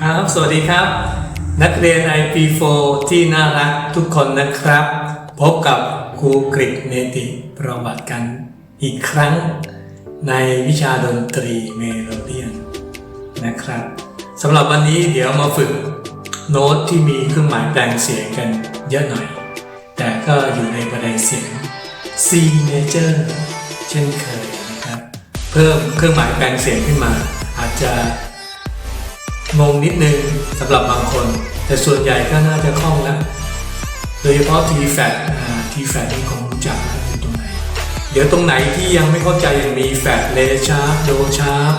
ครับ สวัสดีครับ นักเรียน IP4 ที่น่ารักทุกคนนะครับ พบกับครูกริตเนติประวัติกันอีกครั้งในวิชาดนตรีเมโลเดียนนะครับสำหรับวันนี้เดี๋ยวมาฝึกโน้ตที่มีเครื่องหมายแปลงเสียงกันเยอะหน่อย แต่ก็อยู่ในบันไดเสียง C major เช่นเคยนะครับ เพิ่มเครื่องหมายแปลงเสียงขึ้นมา อาจจะ งงนิดนึงสำหรับบางคน แต่ส่วนใหญ่ก็น่าจะคล่องแล้วโดยเฉพาะ T flat อ่า T f a t นี่คงรู้จักแล้วอยู่ตรงไหน เดี๋ยวตรงไหนที่ยังไม่เข้าใจอย่างมี flat re sharp do sharp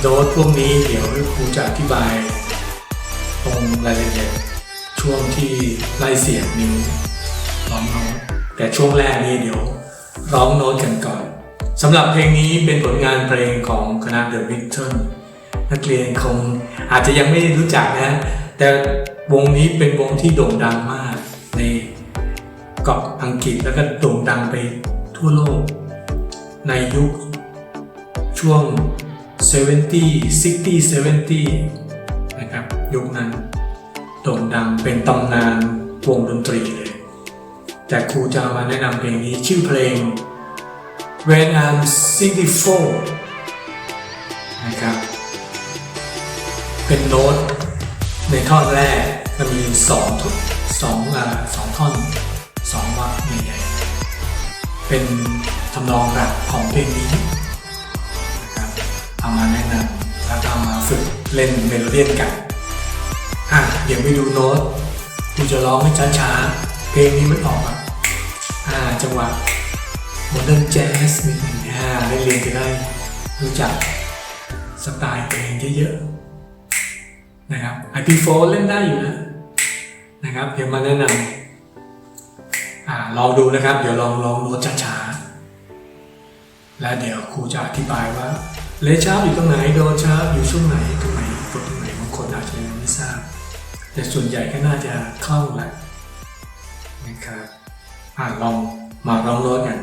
โดสพวกนี้เดี๋ยวครูจะอธิบาย ตรงรายละเอียดช่วงที่ไล่เสียงนิ้วร้องโน้ตแต่ช่วงแรกนี่เดี๋ยวร้องโน้ตกันก่อนสำหรับเพลงนี้เป็นผลงานเพลงของคณะ The Beatles นักเรียนคงอาจจะยังไม่ได้รู้จักนะแต่วงนี้เป็นวงที่โด่งดังมากในเกาะอังกฤษแล้วก็โด่งดังไปทั่วโลก ในยุคช่วง 70 60 70 นะครับ ยุคนั้นโด่งดังเป็นตำนานวงดนตรีเลย แต่ครูจะมาแนะนำเพลงนี้ชื่อเพลง When I'm 64นะครับ เป็นโน้ตในท่อนแรกมันมีสองทุกสองอ่าสองท่อนสองวรรคใหญ่ๆเป็นทำนองหลักของเพลงนี้นะครับเอามาแนะนำแล้วก็เอามาฝึกเล่นเมโลเดียนกันอะเดี๋ยวไปดูโน้ตกูจะร้องให้ช้าๆ เพลงนี้มันออกอะอ่าจังหวะโมเดิร์นแจ๊สนิดหนึ่งอ่าได้เรียนจะได้รู้จักสไตล์เพลงเยอะๆ นะครับ IP4 เล่นได้อยู่นะนะครับเดี๋ยวมาแนะนำอ่าลองดูนะครับ เดี๋ยวลองลองโน้ตช้าๆแล้วเดี๋ยวครูจะอธิบายว่าเลชาร์ปอยู่ตรงไหนโดนชาร์ปอยู่ช่วงไหนตรงไหนกดตรงไหนบางคนอาจจะยังไม่ทราบ แต่ส่วนใหญ่ก็น่าจะคล่องแหละนะครับอ่าลองมาลองโน้ตกัน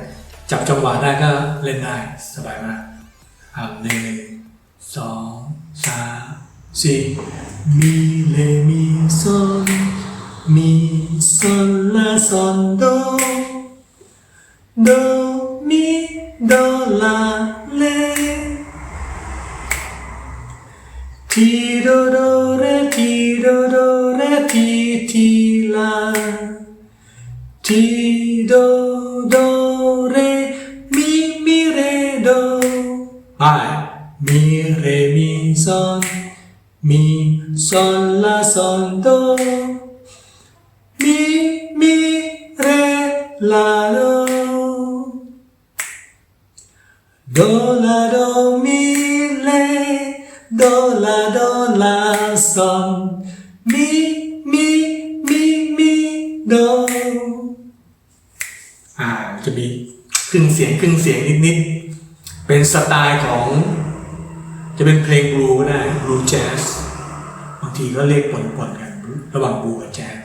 จับจังหวะได้ก็เล่นได้สบายมากอ่าหนึ่งสองสาม สี่มีเลมีโซลมีโซลลาโซลโดโดมิโดลาเลทีโดโดเรทีโดโซอนลาซอนโด mi mi re la do do la do mi le do la do la son mi mi mi mi do อ่าจะมีครึ่งเสียงครึ่งเสียงนิดๆเป็นสไตล์ของ จะเป็นเพลงบลูก็ได้บลูแจ๊ส ทีก็เรียกปนๆกันระหว่างบูกับแจ๊ส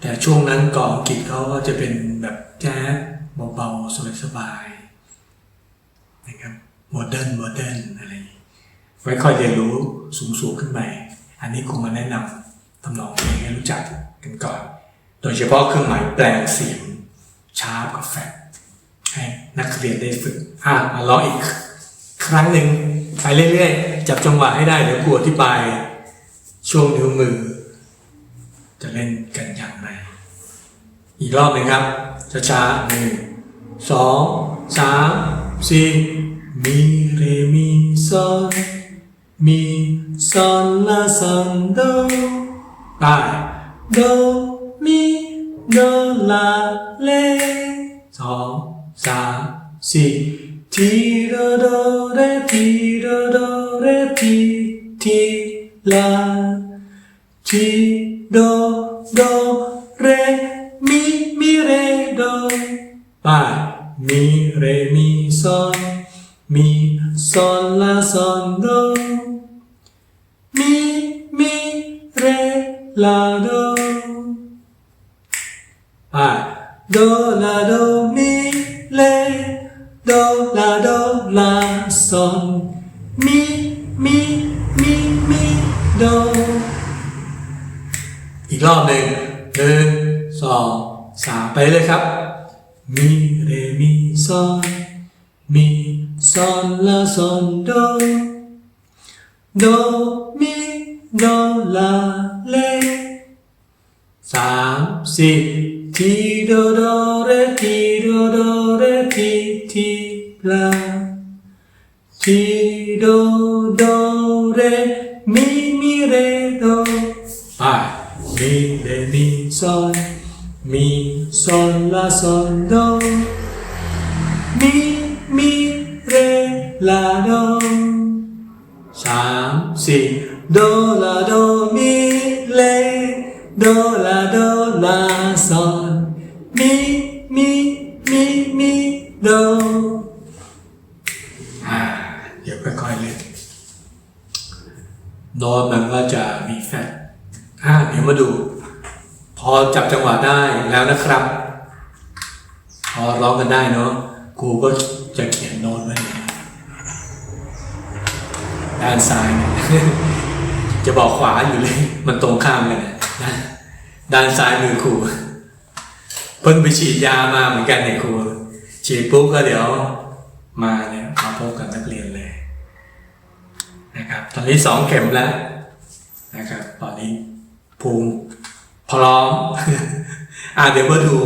แต่ช่วงนั้นก่อนอังกฤษเขาก็จะเป็นแบบแจ๊สเบาๆสบายๆนะครับโมเดิร์นโมเดิร์นอะไรไว้ค่อยเรียนรู้สูงๆขึ้นไป อันนี้คงมาแนะนำทำนองเพลงให้รู้จักกันก่อน โดยเฉพาะเครื่องหมายแปลงเสียงชาร์ปกับแฟตให้นักเรียนได้ฝึกอะมาลองอีก ครั้งหนึ่งไปเรื่อยๆ จับจังหวะให้ได้เดี๋ยวครูอธิบาย ช่วงนิ้วมือ จะเล่นกันอย่างไร อีกรอบหนึ่งครับช้าๆหนึ่งสองสามสี่มีเรมีโซลมีโซลลาโซลโดไปโดมีโดลาเลสองสามสี่ทีโดโดเรทีโดโดเรทีทีลา ทีโดโดเรมีมีเรโดไปมีเรมีซอนมีซอนลาซอนโดมีมีเรลา รอบหนึ่งหนึ่งสองสามไปเลยครับ มีเรมีซอนมีซอนลาซอนโดโดมีโดลาเลสามสี่ทีโดโดเรทีโดโดเรทีทีลาทีโดโด มีซอนมีซอนลาซอนโดมีมีเรลาโดสามสี่โดลา อจับจังหวะได้แล้วนะครับ พอร้องกันได้เนาะครูก็จะเขียนโน้ตไว้ด้านซ้ายเนี่ยจะบอกขวาอยู่เลย มันตรงข้ามกันนะนะด้านซ้ายมือครูเพิ่งไปฉีดยามาเหมือนกันเนี่ยครูฉีดปุ๊บก็เดี๋ยวมาเนี่ยมาพบกับนักเรียนเลยนะครับ ตอนนี้สองเข็มแล้วนะครับ ตอนนี้ภูมิ พร้อม อ่าเดี๋ยวมาดู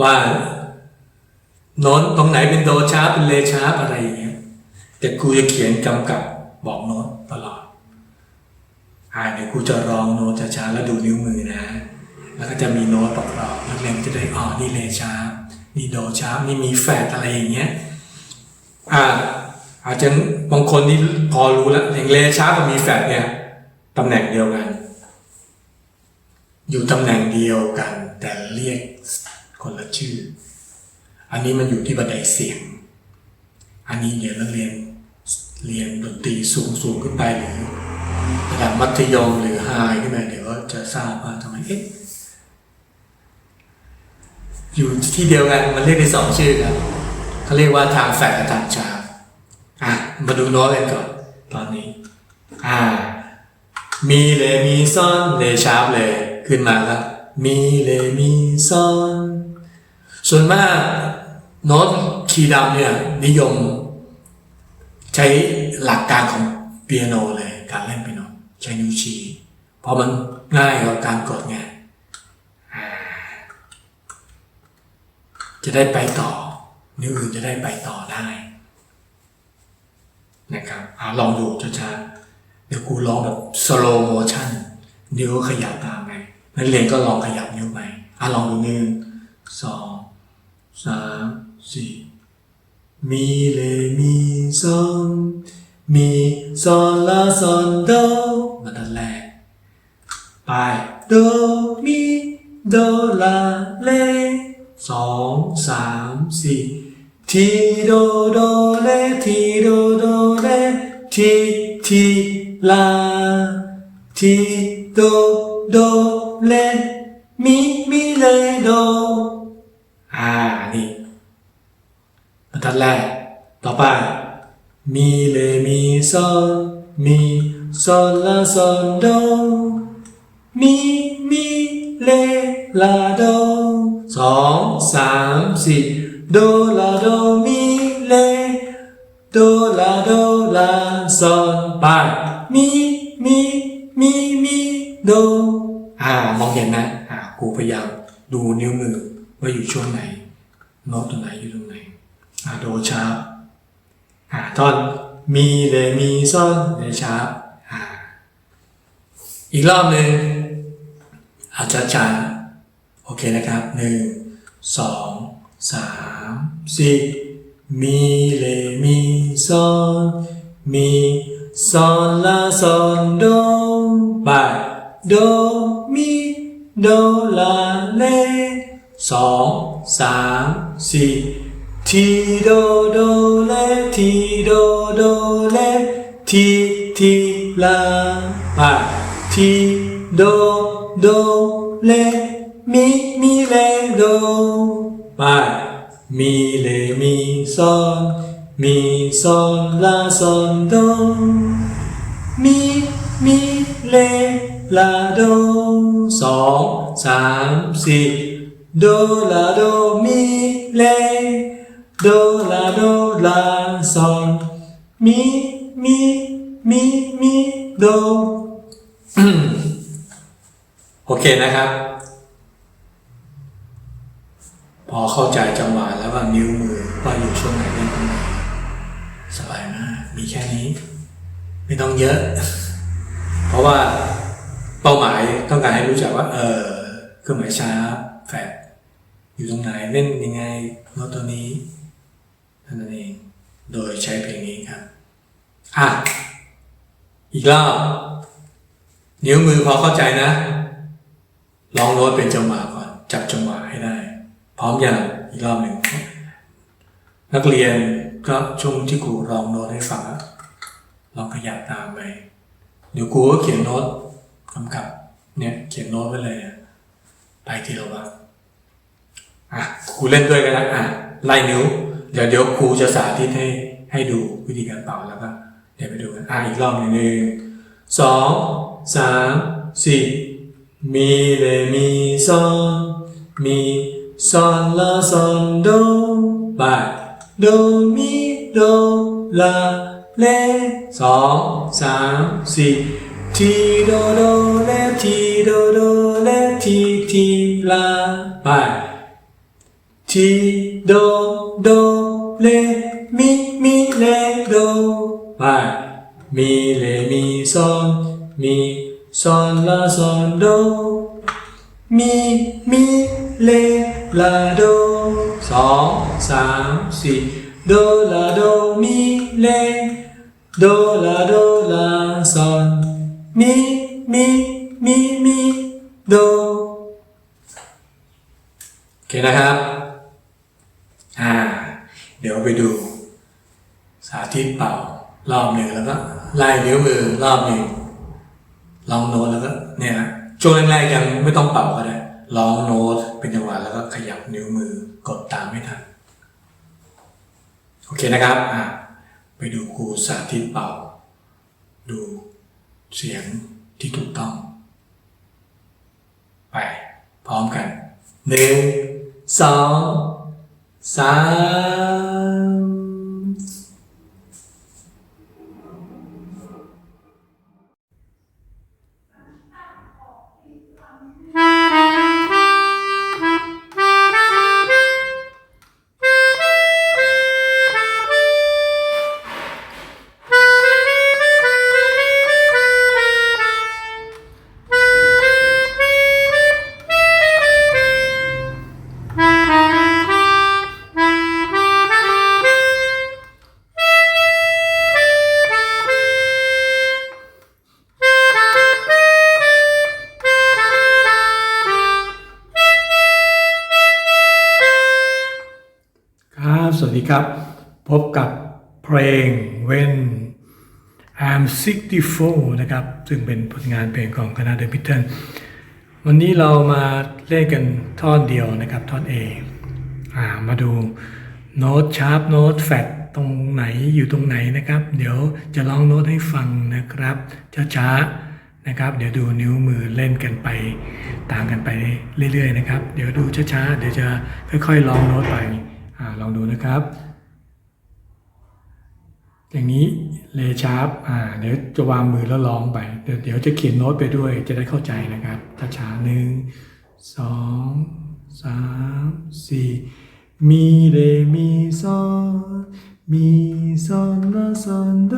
ว่าโน้ตตรงไหนเป็นโดชาร์ปเป็นเลชาร์ปอะไรอย่างเงี้ยแต่ครูจะเขียนกำกับบอกโน้ตตลอดอ่าเดี๋ยวครูจะรองโน้ตช้าๆแล้วดูนิ้วมือนะ แล้วก็จะมีโน้ตประกอบนักเรียนจะได้อ๋อนี่เลชาร์ปนี่โดชาร์ปนี่มีแฟดอะไรอย่างเงี้ยอ่าอาจจะบางคนที่พอรู้แล้วอย่างเลชาร์ปกับมีแฟดเนี่ย ตำแหน่งเดียวกัน อยู่ตำแหน่งเดียวกัน แต่เรียกคนละชื่อ อันนี้มันอยู่ที่บันไดเสียง อันนี้เดี๋ยวนักเรียนเรียนดนตรีสูงสูงขึ้นไปหรือระดับมัธยมหรือไฮขึ้นไปเดี๋ยวก็จะทราบว่าทำไมเอ๊ะอยู่ที่เดียวกันมันเรียกได้สองชื่อครับเขาเรียกว่าทางแฝดกับทางชาร์ปอะมาดูโน้ตกันก่อนตอนนี้ อ่า มีเลมีซอนเลชาร์ปเลย ขึ้นมาครับ มีเลมีซอน ส่วนมากโน้ตคีย์ดำเนี่ยนิยม ใช้หลักการของเปียโนเลย การเล่นเปียโนใช้นิ้วชี้เพราะมันง่ายกว่าการกดไงจะได้ไปต่อ นิ้วอื่นจะได้ไปต่อได้ นะครับอลองดูช้าๆ ดี๋ยวครูลองแบบ slow motion นิ้วก็ขยับตามไปนักเรียนก็ลองขยับนิ้วไปอ่าลองดูหนึ่งสองสามสี่มีเลมีซอนมีซอนลาซอนโดมาดันแรกไปโดมีโดลาเลสองสามสี่ทีโดโดเลทีโดโดเลทีที ลาทีโดโดเลมีมีเลโดอ่านี่บรรทัดแรก ต่อไป มีเลมีซอนมีซอนลาซอนโดมีมีเลลาโดสองสามสี่โดลาโดมีเลโดลาโดลาซอนไป มีมีมีโด อ่ามองเห็นนะอ่าครูพยายามดูนิ้วมือว่าอยู่ช่วงไหนโน้ตตรงไหนอยู่ตรงไหนอ่าโดชาร์ปอ่าท่อนมีเลมีซอนเลชาร์ปอ่าอีกรอบหนึ่งอาจจะช้าโอเคนะครับหนึ่งสองสามสี่มีเลมีซอนมี ซอนลาซอนโดไปโดมีโดลาเลสองสามสี่ทีโดโดเลทีโดโดเลทีทีลาไปทีโดโดเลมีมีเลโดไปมีเลมีซอน มีซอนลาซอนโด มีมีเลลาโดสองสามสี่โดลาโดมีเลโดลาโดลาซอนมีมีมีมีโดโอเคนะครับ พอเข้าใจจังหวะแล้วว่านิ้วมือว่าอยู่ ไม่ต้องเยอะ เพราะว่าเป้าหมายต้องการให้รู้จักว่า เออเครื่องหมายช้าแฟดอยู่ตรงไหนเล่นยังไงโน้ตตัวนี้เท่านั้นเองโดยใช้เพลงนี้ครับ อะ อีกรอบนิ้วมือพอเข้าใจนะ ลองโน้ตเป็นจังหวะก่อน จับจังหวะให้ได้ พร้อมอย่างอีกรอบหนึ่งนักเรียนก็ช่วงที่ครูลองโน้ตให้ฟัง ลองขยับตามไปเดี๋ยวครูก็เขียนโน้ตกำกับ เนี่ยเขียนโน้ตไว้เลยอะไปทีละวันอะครูเล่นด้วยกันนะอะไล่นิ้ว เดี๋ยวเดี๋ยวครูจะสาธิตให้ให้ดูวิธีการเป่าแล้วก็เดี๋ยวไปดูกันอะอีกรอบหนึ่งหนึ่งสองสามสี่มีเรมีซอนมีซอนลาซอนโดบายโดมีโดลาเล สองสามสี่ทีโดโดเลทีโดโดเลทีทีลาบายทีโดโดเลมีมีเลโดไปมีเล โดลาโดลาโซอนมีมีมีมีโดโอเคนะครับอ่าเดี๋ยวไปดู สาธิตเป่ารอบหนึ่งแล้วก็ไล่นิ้วมือรอบหนึ่งลองโน้ตแล้วก็เนี่ยนะช่วงแรกๆยังไม่ต้องเป่าก็ได้ลองโน้ตเป็นจังหวะแล้วก็ขยับนิ้วมือ กดตามไม่ทันโอเคนะครับอ่า ไปดูครูสาธิตเป่า ดูเสียงที่ถูกต้อง ไป พร้อมกันหนึ่งสองสาม ครับ พบกับเพลง When I'm 64 นะครับ ซึ่งเป็นผลงานเพลงของคณะ The Beatles วันนี้เรามาเล่นกันท่อนเดียวนะครับ ท่อน A อ่ามาดูโน้ตชาร์ปโน้ตแฟดตรงไหนอยู่ตรงไหนนะครับ เดี๋ยวจะลองโน้ตให้ฟังนะครับช้าๆนะครับ เดี๋ยวดูนิ้วมือเล่นกันไป ตามกันไปเรื่อยๆนะครับ เดี๋ยวดูช้าๆเดี๋ยวจะค่อยๆลองโน้ตไป อ่าลองดูนะครับ อย่างนี้เลชาร์ปอ่าเดี๋ยวจะวางมือแล้วร้องไป เดี๋ยวเดี๋ยวจะเขียนโน้ตไปด้วยจะได้เข้าใจนะครับช้าๆหนึ่งสองสามสี่มีเรมีซอนมีซอนลาซอนโด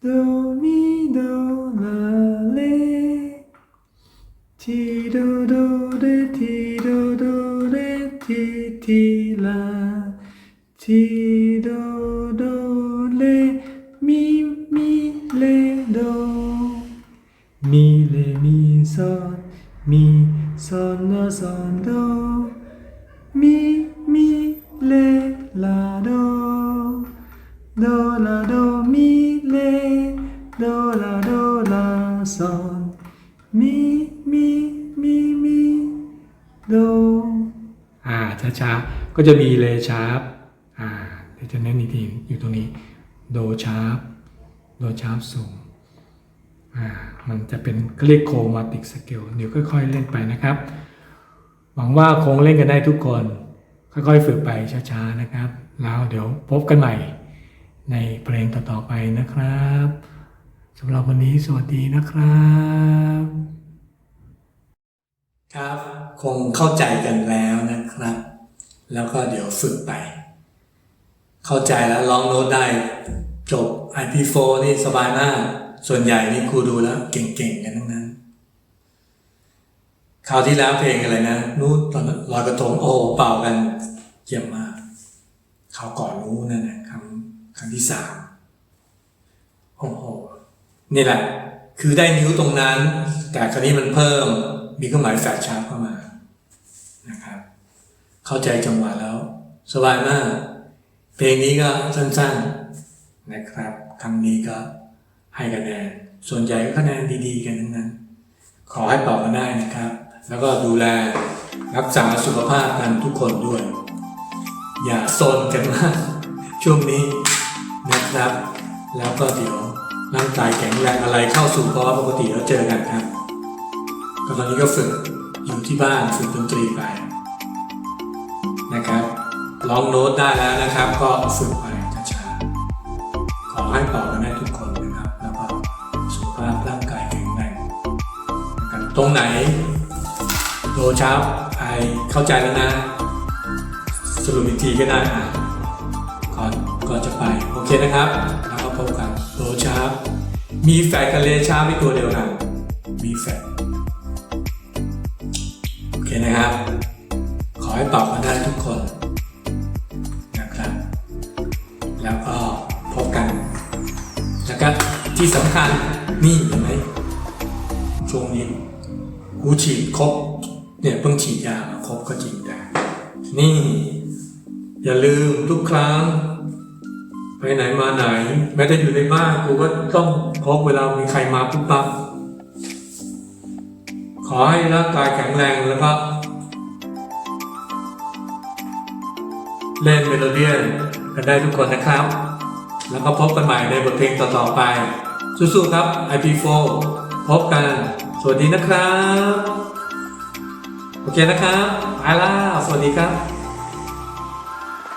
โดมีโดลาเลทีโดโดเรที ทีทีลาทีโดโดเลมีมีเลโดมี ช้าก็จะมีเลชาร์ปอ่าเลยวจะเน้นอีกทีอยู่ตรงนี้ โดชาร์ปโดชาร์ปสูงอ่ามันจะเป็นเรียกโคมาติกสเกลเดี๋ยวค่อยๆเล่นไปนะครับ หวังว่าคงเล่นกันได้ทุกคน ค่อยๆฝึกไปช้าๆนะครับ แล้วเดี๋ยวพบกันใหม่ในเพลงต่อๆไปนะครับสำหรับวันนี้สวัสดีนะครับ ครับ คงเข้าใจกันแล้วนะครับ แล้วก็เดี๋ยวฝึกไป เข้าใจแล้วร้องโน้ตได้ จบ IP4 นี่สบายมาก ส่วนใหญ่นี่ครูดูแล้วเก่งๆกันทั้งนั้นคราวที่แล้วเพลงอะไรนะนู้ตอนลอยกระทงโอ้เป่ากันเยี่ยมมากคราวก่อนนู้นนั่นนะครั้งครั้งที่สามโอ้โหนี่แหละ คือได้นิ้วตรงนั้น แต่คราวนี้มันเพิ่มมีเครื่องหมายแฟลชชาร์ปเข้ามานะครับ เข้าใจจังหวะแล้ว สบายมาก เพลงนี้ก็สั้นๆนะครับ ครั้งนี้ก็ให้คะแนน ส่วนใหญ่ก็คะแนนดีๆ กันทั้งนั้น ขอให้เป่ากันได้นะครับ แล้วก็ดูแลรักษาสุขภาพกันทุกคนด้วย อย่าโซนกันมาก ช่วงนี้นะครับ แล้วก็เดี๋ยวร่างกายแข็งแรงอะไรเข้าสู่ภาวะปกติแล้วเจอกันครับก็ตอนนี้ก็ฝึกอยู่ที่บ้านฝึกดนตรีไป นะครับร้องโน้ตได้แล้วนะครับ ก็ฝึกไปช้าๆขอให้เป่ากันได้ทุกคนนะครับ แล้วก็สุขภาพร่างกายแข็งแรงนะครับตรงไหนโดชาไอเข้าใจแล้วนะสรุปอีกทีก็ได้อะก่อนก่อนจะไป โอเคนะครับ แล้วก็พบกันโดชามีแฟกกับเลชาร์ปเป็นตัวเดียวกันมีแฟกโอเคนะครับ ขอให้ปรับ ที่สำคัญนี่เห็นไหมช่วงนี้กูฉีดครบเนี่ยเพิ่งฉีดยาครบก็จริงแต่นี่ อย่าลืมทุกครั้ง ไปไหนมาไหน แม้แต่อยู่ในบ้านกูก็ต้องพกเวลามีใครมาปุ๊บปั๊บขอให้ร่างกายแข็งแรงแล้วก็เล่นเมโลเดียนกันได้ทุกคนนะครับ แล้วก็พบกันใหม่ในบทเพลงต่อๆไป สู้ๆครับ IP4 พบกัน สวัสดีนะครับ โอเคนะครับไปแล้วสวัสดีครับ